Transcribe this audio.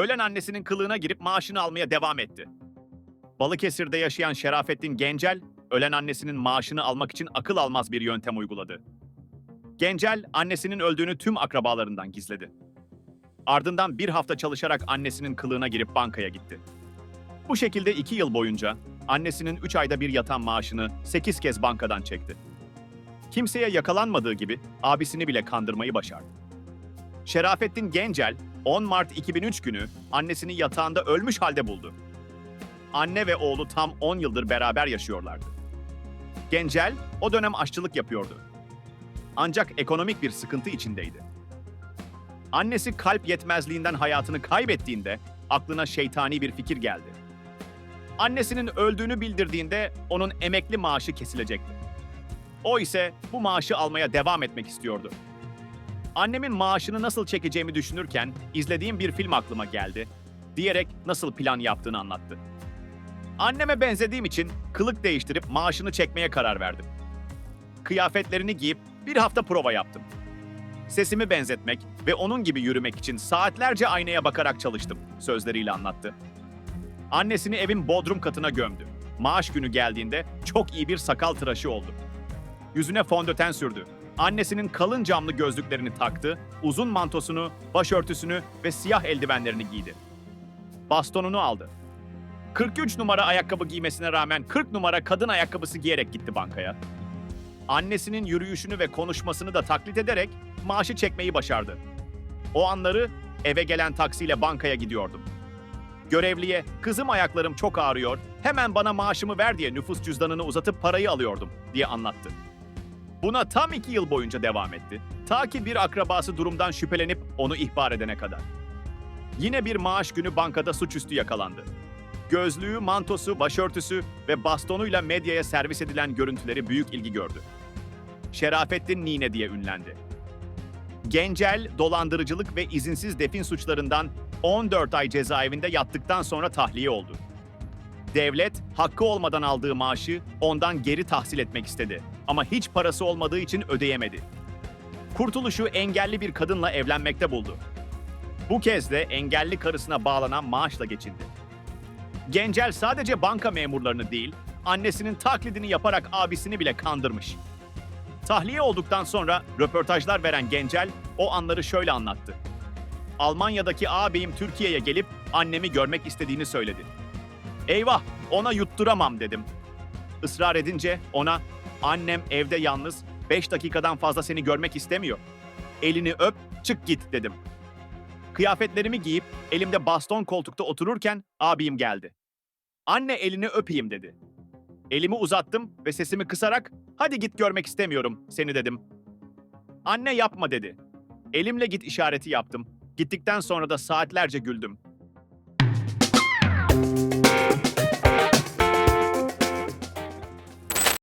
ölen annesinin kılığına girip maaşını almaya devam etti. Balıkesir'de yaşayan Şerafettin Gencel, ölen annesinin maaşını almak için akıl almaz bir yöntem uyguladı. Gencel, annesinin öldüğünü tüm akrabalarından gizledi. Ardından bir hafta çalışarak annesinin kılığına girip bankaya gitti. Bu şekilde iki yıl boyunca annesinin üç ayda bir yatan maaşını sekiz kez bankadan çekti. Kimseye yakalanmadığı gibi abisini bile kandırmayı başardı. Şerafettin Gencel, 10 Mart 2003 günü annesini yatağında ölmüş halde buldu. Anne ve oğlu tam 10 yıldır beraber yaşıyorlardı. Gencel o dönem aşçılık yapıyordu. Ancak ekonomik bir sıkıntı içindeydi. Annesi kalp yetmezliğinden hayatını kaybettiğinde aklına şeytani bir fikir geldi. Annesinin öldüğünü bildirdiğinde onun emekli maaşı kesilecekti. O ise bu maaşı almaya devam etmek istiyordu. Annemin maaşını nasıl çekeceğimi düşünürken izlediğim bir film aklıma geldi diyerek nasıl plan yaptığını anlattı. Anneme benzediğim için kılık değiştirip maaşını çekmeye karar verdim. Kıyafetlerini giyip bir hafta prova yaptım. Sesimi benzetmek ve onun gibi yürümek için saatlerce aynaya bakarak çalıştım, sözleriyle anlattı. Annesini evin bodrum katına gömdü. Maaş günü geldiğinde çok iyi bir sakal tıraşı oldu. Yüzüne fondöten sürdü. Annesinin kalın camlı gözlüklerini taktı, uzun mantosunu, başörtüsünü ve siyah eldivenlerini giydi. Bastonunu aldı. 43 numara ayakkabı giymesine rağmen 40 numara kadın ayakkabısı giyerek gitti bankaya. Annesinin yürüyüşünü ve konuşmasını da taklit ederek maaşı çekmeyi başardı. O anları eve gelen taksiyle bankaya gidiyordum. Görevliye kızım ayaklarım çok ağrıyor hemen bana maaşımı ver diye nüfus cüzdanını uzatıp parayı alıyordum diye anlattı. Buna tam iki yıl boyunca devam etti. Ta ki bir akrabası durumdan şüphelenip onu ihbar edene kadar. Yine bir maaş günü bankada suçüstü yakalandı. Gözlüğü, mantosu, başörtüsü ve bastonuyla medyaya servis edilen görüntüleri büyük ilgi gördü. Şerafettin Nine diye ünlendi. Gencel, dolandırıcılık ve izinsiz defin suçlarından 14 ay cezaevinde yattıktan sonra tahliye oldu. Devlet, hakkı olmadan aldığı maaşı ondan geri tahsil etmek istedi ama hiç parası olmadığı için ödeyemedi. Kurtuluşu engelli bir kadınla evlenmekte buldu. Bu kez de engelli karısına bağlanan maaşla geçindi. Gencel sadece banka memurlarını değil, annesinin taklidini yaparak abisini bile kandırmış. Tahliye olduktan sonra röportajlar veren Gencel o anları şöyle anlattı. Almanya'daki ağabeyim Türkiye'ye gelip annemi görmek istediğini söyledi. Eyvah, ona yutturamam dedim. Israr edince ona annem evde yalnız 5 dakikadan fazla seni görmek istemiyor. Elini öp, çık git dedim. Kıyafetlerimi giyip elimde baston koltukta otururken abim geldi. Anne elini öpeyim dedi. Elimi uzattım ve sesimi kısarak hadi git görmek istemiyorum seni dedim. Anne yapma dedi. Elimle git işareti yaptım. Gittikten sonra da saatlerce güldüm.